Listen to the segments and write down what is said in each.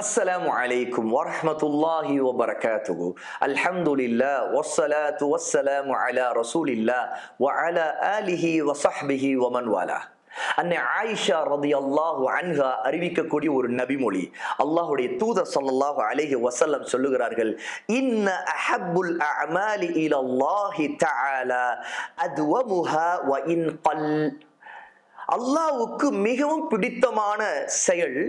السلام عليكم ورحمة الله وبركاته الحمد لله والصلاة والسلام على رسول الله وعلى آله وصحبه ومن والاه அன்னை ஆயிஷா ரதி அல்லாஹு அன்ஹா அறிவிக்கக்கூடிய ஒரு நபிமொழி அல்லாஹுடைய தூதர் ஸல்லல்லாஹு அலைஹி வஸல்லம் சொல்லுகிறார்கள் இன்ன அஹப்புல் அஅமாலி இலல்லாஹி தஆலா அத்வமுஹா வ இன் கல் அல்லாஹ்வுக்கு மிகவும் பிடித்தமான செயல்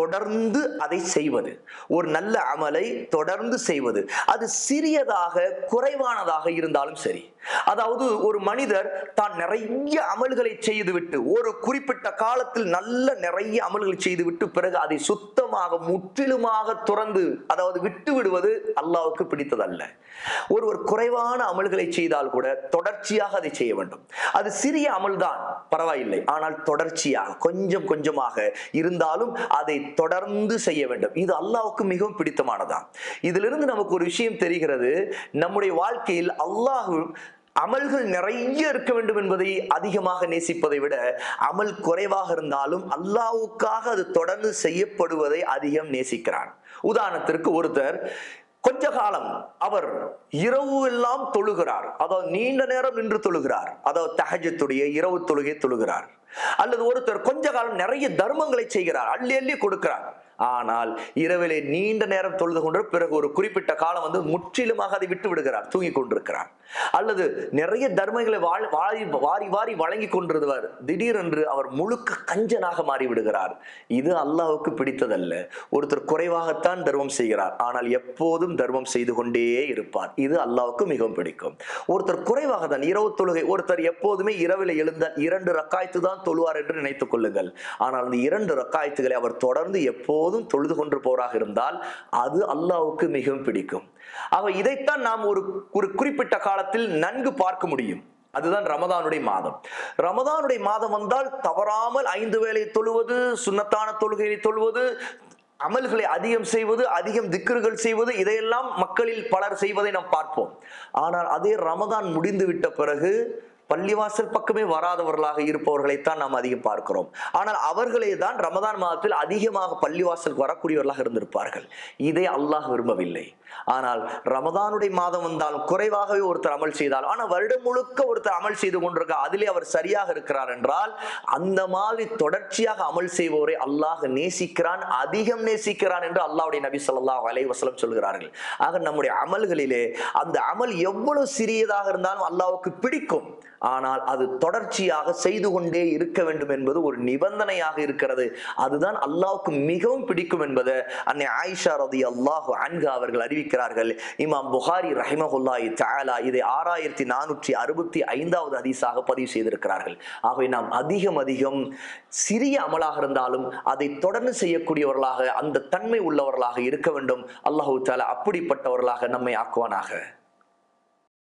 தொடர்ந்து அதை செய்வது. ஒரு நல்ல அமலை தொடர்ந்து செய்வது. அது சிறியதாக குறைவானதாக இருந்தாலும் சரி. அதாவது ஒரு மனிதர் தான் நிறைய அமல்களை செய்துவிட்டு ஒரு குறிப்பிட்ட காலத்தில் நல்ல நிறைய அமல்களை செய்துவிட்டு பிறகு அதை சுத்தமாக முற்றிலுமாக துறந்து அதாவது விட்டு விடுவது அல்லாவுக்கு பிடித்ததல்ல. ஒருவர் குறைவான அமல்களை செய்தால் கூட தொடர்ச்சியாக அதை செய்ய வேண்டும். அது சிறிய அமல்தான் பரவாயில்லை. ஆனால் தொடர்ச்சியாக கொஞ்சம் கொஞ்சமாக இருந்தாலும் அதை தொடர்ந்து செய்ய வேண்டும். இது அல்லாவுக்கு மிகவும் பிடித்தமானதான் இதிலிருந்து நமக்கு ஒரு விஷயம் தெரிகிறது. நம்முடைய வாழ்க்கையில் அல்லாஹ் அமல்கள் நிறைய இருக்க வேண்டும் என்பதை அதிகமாக நேசிப்பதை விட அமல் குறைவாக இருந்தாலும் அல்லாவுக்காக அது தொடர்ந்து செய்யப்படுவதை அதிகம் நேசிக்கிறான். உதாரணத்திற்கு ஒருத்தர் கொஞ்ச காலம் அவர் இரவு எல்லாம் தொழுகிறார். அதாவது நீண்ட நேரம் நின்று தொழுகிறார். அதாவது தகஜத்துடைய இரவு தொழுகை தொழுகிறார். அல்லது ஒருத்தர் கொஞ்ச காலம் நிறைய தர்மங்களை செய்கிறார். அள்ளி அள்ளி கொடுக்கிறார். ஆனால் இரவிலே நீண்ட நேரம் தொழுது கொண்டு பிறகு ஒரு குறிப்பிட்ட காலம் வந்து முற்றிலுமாக அதை விட்டு விடுகிறார் தூங்கி கொண்டிருக்கிறார். அல்லது நிறைய தர்மங்களை வாழ் வாரி வாரி வாரி வழங்கி கொண்டிருந்தவர் திடீரென்று அவர் முழுக்க கஞ்சனாக மாறிவிடுகிறார். இது அல்லாவுக்கு பிடித்ததல்ல. ஒருத்தர் குறைவாகத்தான் தர்மம் செய்கிறார். ஆனால் எப்போதும் தர்மம் செய்து கொண்டே இருப்பார். இது அல்லாவுக்கு மிகவும் பிடிக்கும். ஒருத்தர் குறைவாக தான் இரவு தொழுகை ஒருத்தர் எப்போதுமே இரவில் எழுந்த இரண்டு ரக்காய்த்து தான் தொழுவார் என்று நினைத்துக் கொள்ளுங்கள். ஆனால் அந்த இரண்டு ரக்காயத்துகளை அவர் தொடர்ந்து எப்போதும் தொழுது கொண்டு போறாக இருந்தால் அது அல்லாவுக்கு மிகவும் பிடிக்கும். ஆக இதைத்தான் நாம் ஒரு ஒரு குறிப்பிட்ட காலத்தில் நன்கு பார்க்க முடியும். அதுதான் ரமதானுடைய மாதம். ரமதானுடைய மாதம் வந்தால் தவறாமல் ஐந்து வேலை தொழுவது சுன்னத்தான தொழுகையை தொழுவது அமல்களை அதிகம் செய்வது அதிகம் திக்கர்கள் செய்வது இதையெல்லாம் மக்களில் பலர் செய்வதை நாம் பார்ப்போம். ஆனால் அதே ரமதான் முடிந்து விட்ட பிறகு பள்ளிவாசல் பக்கமே வராதவர்களாக இருப்பவர்களைத்தான் நாம் அதிகம் பார்க்கிறோம். ஆனால் அவர்களே தான் ரமதான் மாதத்தில் அதிகமாக பள்ளிவாசலுக்கு வரக்கூடியவர்களாக இருந்திருப்பார்கள். இதை அல்லாஹ் விரும்பவில்லை. ஆனால் ரமதானுடைய மாதம் வந்தால் குறைவாகவே ஒருத்தர் அமல் செய்தால் ஆனால் வருடம் முழுக்க ஒருத்தர் அமல் செய்து கொண்டிருக்க அதிலே அவர் சரியாக இருக்கிறார் என்றால் அந்த மாதிரி தொடர்ச்சியாக அமல் செய்பவரை அல்லாஹ் நேசிக்கிறான் அதிகம் நேசிக்கிறான் என்று அல்லாவுடைய நபி சொல்லா அலைஹி சொல்கிறார்கள். ஆக நம்முடைய அமல்களிலே அந்த அமல் எவ்வளவு சிறியதாக இருந்தாலும் அல்லாவுக்கு பிடிக்கும். ஆனால் அது தொடர்ச்சியாக செய்து கொண்டே இருக்க வேண்டும் என்பது ஒரு நிபந்தனையாக இருக்கிறது. அதுதான் அல்லாவுக்கு மிகவும் பிடிக்கும் என்பதை அன்னை ஆயிஷா ரதி அல்லாஹு அன்கு அவர்கள் அறிவிக்கிறார்கள். இமாம் புகாரி ரஹிமஹுல்லாஹி தாலா இதை ஆறாயிரத்தி நானூற்றி அறுபத்தி ஐந்தாவது ஹதீஸாக பதிவு செய்திருக்கிறார்கள். ஆகவே நாம் அதிகம் அதிகம் சிறிய அமலாக இருந்தாலும் அதை தொடர்ந்து செய்யக்கூடியவர்களாக அந்த தன்மை உள்ளவர்களாக இருக்க வேண்டும். அல்லாஹு தாலா அப்படிப்பட்டவர்களாக நம்மை ஆக்குவானாக.